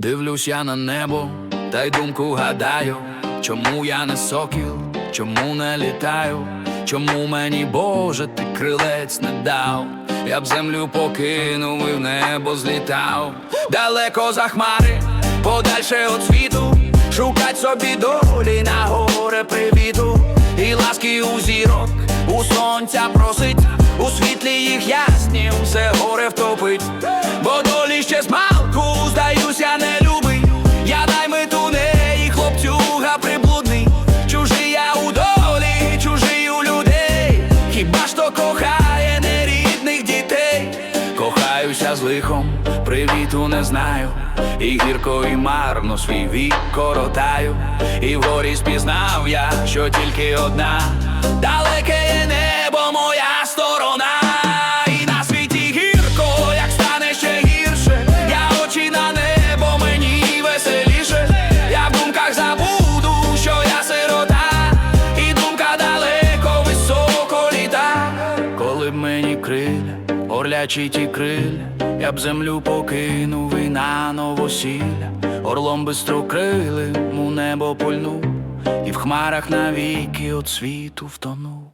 Дивлюсь я на небо, та й думку гадаю, чому я не сокіл, чому не літаю, чому мені, Боже, ти крилець не дав, я б землю покинув і в небо злітав, далеко за хмари, подальше від світу, шукать собі долі на горе привіту, і ласки у зірок, у сонця просить, у світлі їх ясні все горе втопить, кохаюся з лихом, привіту не знаю, і гірко, і марно свій вік коротаю, і вгорі спізнав я, що тільки одна, далеке орлячі ті криля, я б землю покинув і на новосілля, орлом бистрокрилим у небо пульнув, і в хмарах навіки от світу втонув.